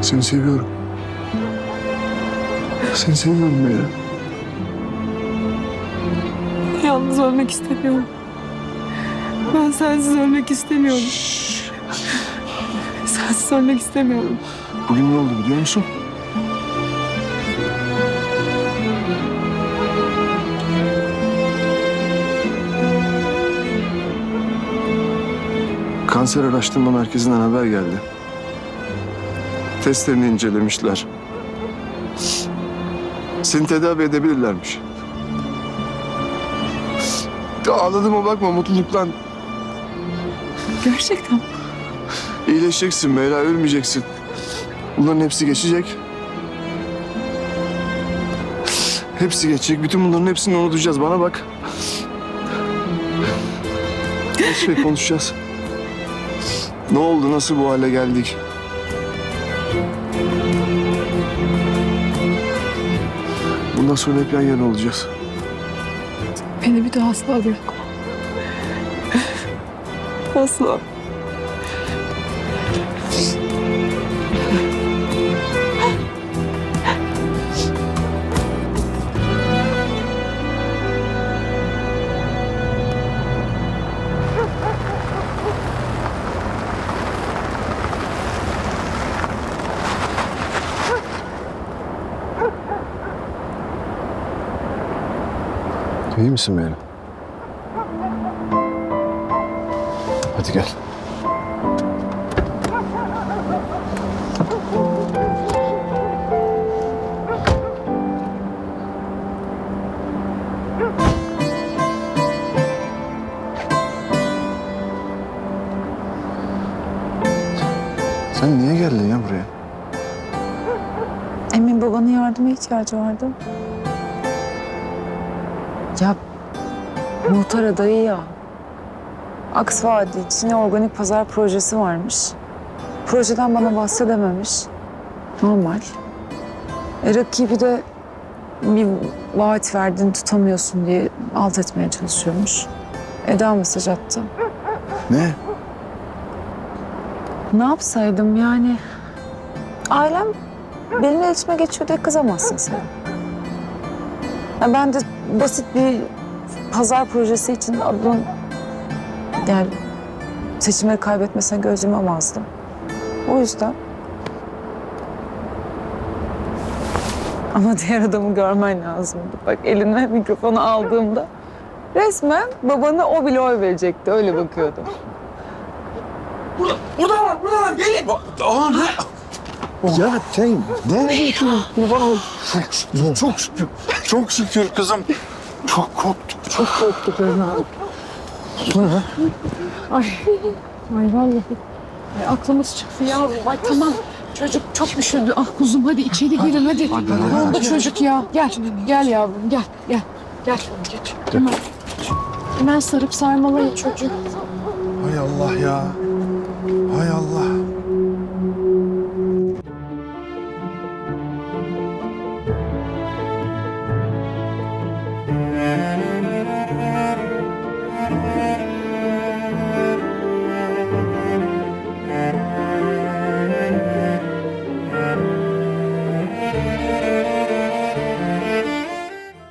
Seni seviyorum. Seni seviyorum Meyra. Yalnız ölmek istemiyorum. Ben sensiz ölmek istemiyorum. Sensiz ölmek istemiyorum. Bugün ne oldu biliyor musun? Kanser Araştırma Merkezi'nden haber geldi. Testlerini incelemişler. Seni tedavi edebilirlermiş. Ağladığıma bakma mutluluktan. Gerçekten. İyileşeceksin Meyra, ölmeyeceksin. Bunların hepsi geçecek. Hepsi geçecek. Bütün bunların hepsini unutacağız. Bana bak. Her şey konuşacağız. Ne oldu? Nasıl bu hale geldik? Bundan sonra hep yan yana olacağız. Beni bir daha asla bırakma. Asla. İyi misin Meyra? Hadi gel. Sen niye geldin ya buraya? Emin babanın yardıma ihtiyacı vardı. Ya muhtar adayı ya. Aks Vadi için organik pazar projesi varmış. Projeden bana bahsedememiş. Normal. E, rakibi de bir vaat verdiğini tutamıyorsun diye alt etmeye çalışıyormuş. Eda mesaj attı. Ne? Ne yapsaydım yani? Ailem benimle iletişime geçiyor diye kızamazsın sen. Ya ben de basit bir pazar projesi için adın yani seçimleri kaybetmesine göz yumamazdım. O yüzden. Ama diğer adamı görmen lazımdı. Bak eline mikrofonu aldığımda resmen babanı o bile oy verecekti. Öyle bakıyordu. Ya sen ne? Kurban ol. Çok şükür. Çok şükür kızım. Çok korktuk. Çok korktuk evladım. Ay vallahi. Ay, aklımız çıktı yavrum. Ay tamam. Çocuk çok üşüdü. Ah kuzum hadi içeri girin hadi. Ne oldu çocuk ya? Gel. Gel yavrum gel. Gel. Gel. Geç. Hemen. Hemen sarıp sarmalayın çocuğu. Hay Allah ya. Hay Allah.